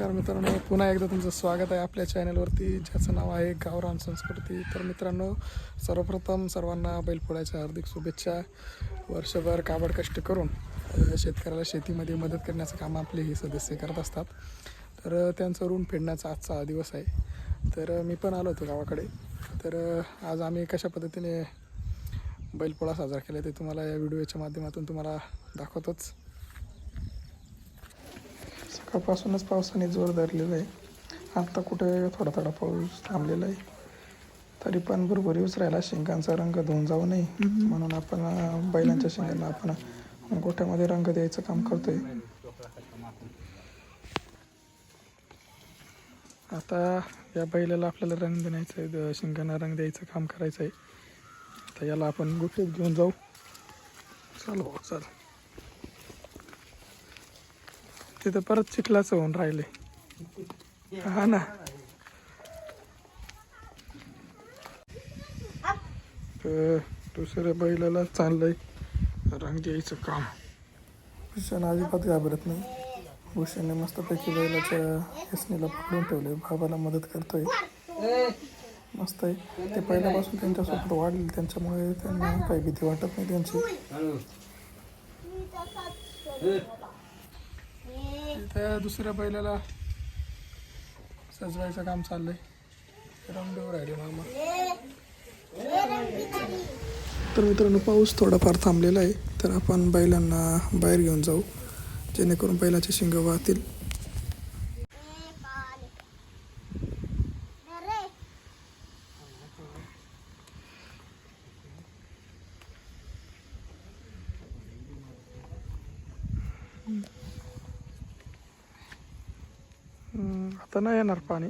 नमस्कार मित्रांनो पुन्हा एकदा तुमचं स्वागत आहे आपल्या चॅनलवरती ज्याचं नाव आहे गावरान संस्कृती. तर मित्रांनो सर्वप्रथम सर्वांना बैलपोळ्याच्या हार्दिक शुभेच्छा. वर्षभर काबड कष्ट करून शेतकऱ्याला शेतीमध्ये मदत करण्याचं काम आपले हे सदस्य करत असतात. तर त्यांचं ऋण फेडण्याचा आजचा हा दिवस आहे. तर मी पण आलो होतो गावाकडे. तर आज आम्ही कशा पद्धतीने बैलपोळा साजरा केला ते तुम्हाला या व्हिडिओच्या माध्यमातून तुम्हाला दाखवतोच. सकाळपासूनच पावसाने जोर धरलेला आहे. आत्ता कुठे थोडा थोडा पाऊस थांबलेला आहे. तरी पण भरपूर येऊच राहिला. शिंगांचा रंग धुवून जाऊ नये. म्हणून आपण बैलांच्या शिंगांना आपण गोठ्यामध्ये रंग द्यायचं काम करतोय. आता या बैलाला आपल्याला रंग देण्याचं आहे शिंगांना रंग द्यायचं काम करायचं आहे आता याला आपण गोठ्यात घेऊन जाऊ. चालू हो चाल. तिथं परत चिखलाचं होऊन राहिले. हा ना. तर दुसऱ्या बैलाला चाललंय रंग द्यायचं काम. भूषण अजिबात घाबरत नाही. भूषणने मस्तपैकी बैलाच्या यसनीला पकडून ठेवले बाबाला मदत करतोय. मस्त आहे. ते पहिल्यापासून त्यांच्यासोबत वाढले. त्यांच्यामुळे त्यांना काही भीती वाटत नाही त्यांची. इथं दुसऱ्या बैलाला सजवायचं काम चाललंय. रंगदेव आहे मामा. तर मित्रांनो पाऊस थोडाफार थांबलेला आहे. तर आपण बैलांना बाहेर घेऊन जाऊ. जेणेकरून बैलाचे शिंग वाहतील हम्म, आता नाही येणार पाणी.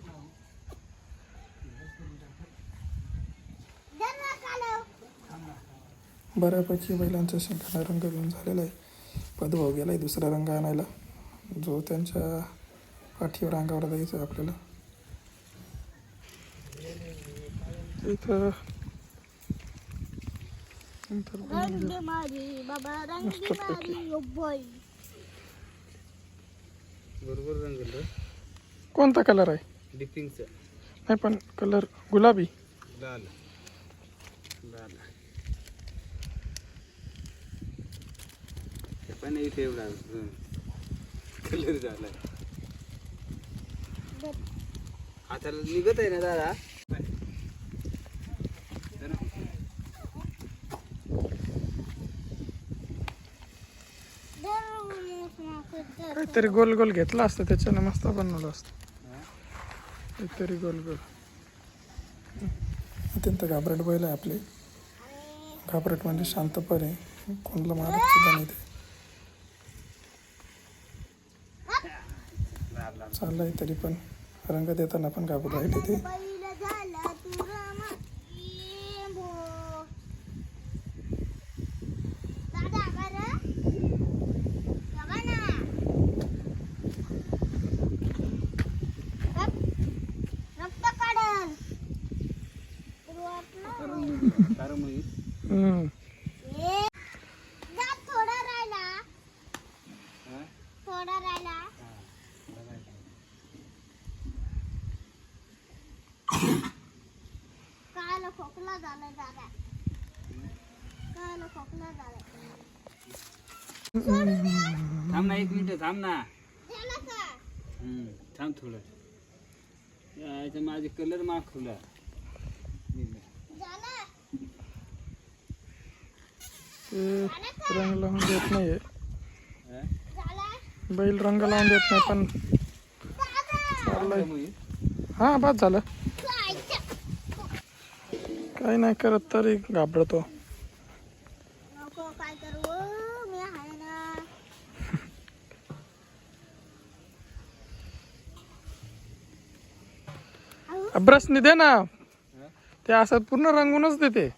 बऱ्यापैकी बैलांचा शिंगाणा रंग घेऊन झालेला आहे. पदभाव गेला आहे दुसरा रंग आणायला. जो त्यांच्या पाठीवर अंगावर द्यायचा आहे आपल्याला. इथं रंग रंग मस्तपैकी. बरोबर रंगलं कोणता कलर आहे? डिपिंगचं नाही पण कलर गुलाबी. लाल. लाल. हे पण इथे एवढा कलर झाला आता निघत आहे ना दादा? काहीतरी गोल गोल घेतला असतं त्याच्याने मस्त बनवलं असतं. काहीतरी गोल गोल. अत्यंत घाबरट बैल आहे आपले. घाबरट म्हणजे शांतपणे कोणला मारत सुद्धा नाही ते. चाललंय तरी पण. रंग देताना पण घाबरत राहिले ते. हम्म. थोडा राहिला. हा? थोडा राहिला. काल खोकला झाला दादा काल खोकला झाला थांब ना एक मिनिट थांब ना. झाला का? हम्म, थांब थोडं. याचा माझे कलर खुला झाला ते रंग लावून देत नाहीये हा? झाला बैल रंग लावून देत नाही पण चाललंय हा बाद झालं. काही नाही करत तरी घाबरतो ब्रशनी दे ना ते असं पूर्ण रंगूनच देते नाही.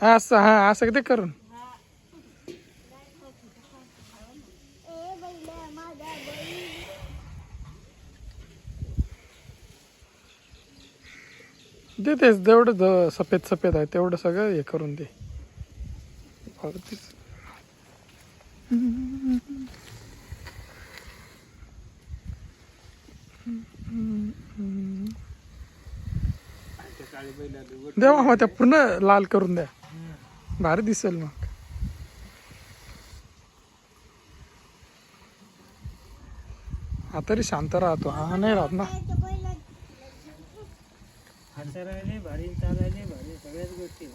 असं हा असं ते करून. दे तेच जेवढं सफेद सफेद आहे तेवढं सगळं हे करून दे. देवा हो, त्या पूर्ण लाल करून द्या. भारी दिसेल मग. हा तरी शांत राहतो. हा नाही राहत ना. भारी चालायला भारी सगळ्याच गोष्टी